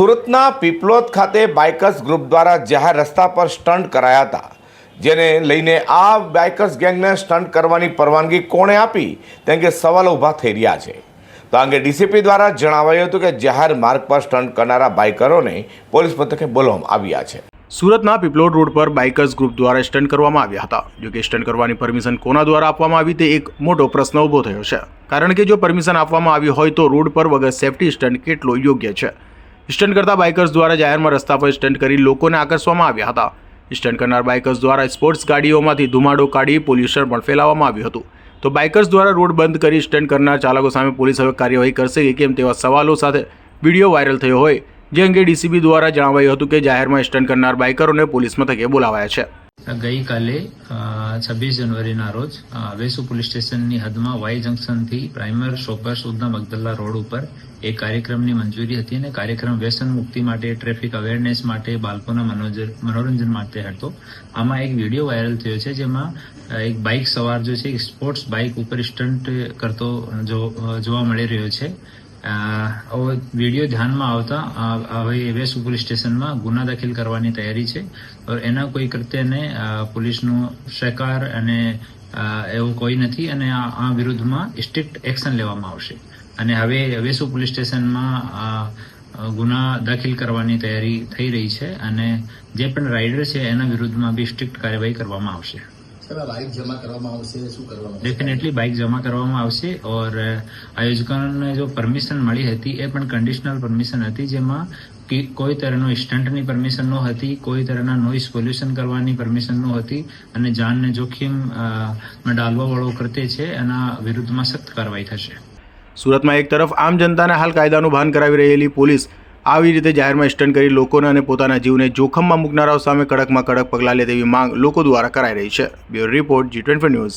સુરતના પીપલોદ ખાતે bikers group દ્વારા જાહેર રસ્તા પર સ્ટન્ટ કરાયા હતા. જેને લઈને આ બાઇકર્સ ગેંગને સ્ટન્ટ કરવાની પરવાનગી કોણે આપી? તે અંગે સવાલો ઊભા થઈ રહ્યા છે. તો આ અંગે ડીસીપી દ્વારા જણાવાયું હતું કે જાહેર માર્ગ પર સ્ટન્ટ કરનારા બાઇકરોને પોલીસ મથકે બોલાવવામાં આવ્યા છે. સુરતના પીપલોડ રોડ પર બાઇકર્સ ગ્રુપ દ્વારા સ્ટન્ટ કરવામાં આવ્યા હતા. જો કે સ્ટન્ટ કરવાની પરમિશન કોના દ્વારા આપવામાં આવી તે એક મોટો પ્રશ્ન ઊભો થયો છે. કારણ કે જો પરમિશન આપવામાં આવી હોય તો રોડ પર વગર સેફટી સ્ટન્ટ કેટલો યોગ્ય છે? સ્ટન્ટ કરતા બાઇકર્સ દ્વારા જાહેરમાં રસ્તા પર સ્ટન્ટ કરી લોકોને આકર્ષવામાં આવ્યા હતા. સ્ટન્ટ કરનાર બાઇકર્સ દ્વારા સ્પોર્ટ્સ ગાડીઓમાંથી ધુમાડો કાઢી પોલ્યુશન પણ ફેલાવવામાં આવ્યું હતું. તો બાઇકર્સ દ્વારા રોડ બંધ કરી સ્ટન્ટ કરનાર ચાલકો સામે પોલીસ હવે કાર્યવાહી કરશે કે કેમ તેવા સવાલો સાથે વીડિયો વાયરલ થયો હોય. જે અંગે ડીસીબી દ્વારા જણાવાયું હતું કે જાહેરમાં સ્ટન્ટ કરનાર બાઇકરોને પોલીસ મથકે બોલાવાયા છે. ગઈકાલે છવ્વીસ જનવરીના રોજ વેસુ પોલીસ સ્ટેશનની હદમાં વાય જંકશનથી પ્રાઇમર શોપર સુધના મગદલ્લા રોડ ઉપર એક કાર્યક્રમની મંજૂરી હતી અને કાર્યક્રમ વ્યસન મુક્તિ માટે, ટ્રાફિક અવેરનેસ માટે, બાળકોના મનોરંજન માટે હતો. આમાં એક વીડિયો વાયરલ થયો છે જેમાં એક બાઇક સવાર જો છે સ્પોર્ટ્સ બાઇક ઉપર સ્ટન્ટ કરતો જોવા મળી રહ્યો છે. વીડિયો ધ્યાનમાં આવતા હવે વેસ્ટ પોલીસ સ્ટેશનમાં ગુના દાખલ કરવાની તૈયારી છે. એના કોઈ કૃત્યને પોલીસનો સહકાર અને એવું કોઈ નથી અને આ વિરુદ્ધમાં સ્ટ્રિક્ટ એક્શન લેવામાં આવશે. અને હવે વેસુ પોલીસ સ્ટેશનમાં ગુના દાખલ કરવાની તૈયારી થઈ રહી છે અને જે પણ રાઇડર છે એના વિરુદ્ધમાં બી સ્ટ્રિક્ટ કાર્યવાહી કરવામાં આવશે. સાહેબ બાઇક જમા કરવામાં આવશે? શું કરવામાં ડેફિનેટલી બાઇક જમા કરવામાં આવશે ઓર આયોજકોને જો પરમિશન મળી હતી એ પણ કન્ડિશનલ પરમિશન હતી જેમાં કોઈ તરહનો સ્ટન્ટની પરમિશન ન હતી કોઈ તરહના નોઇસ પોલ્યુશન કરવાની પરમિશન ન હતી અને જાનને જોખમ અ, માં ડાલવા વાળો કરતે છે એના વિરુદ્ધમાં સખ્ત કાર્યવાહી થશે. સુરતમાં એક તરફ આમ જનતાને હાલ કાયદાનું ભાન કરાવી રહેલી પોલીસ આવી રીતે જાહેરમાં સ્ટન્ટ કરી લોકોને અને પોતાના જીવને જોખમમાં મૂકનારાઓ સામે કડકમાં કડક પગલાં લે તેવી માંગ લોકો દ્વારા કરાઈ રહી છે. Bureau report G twenty news.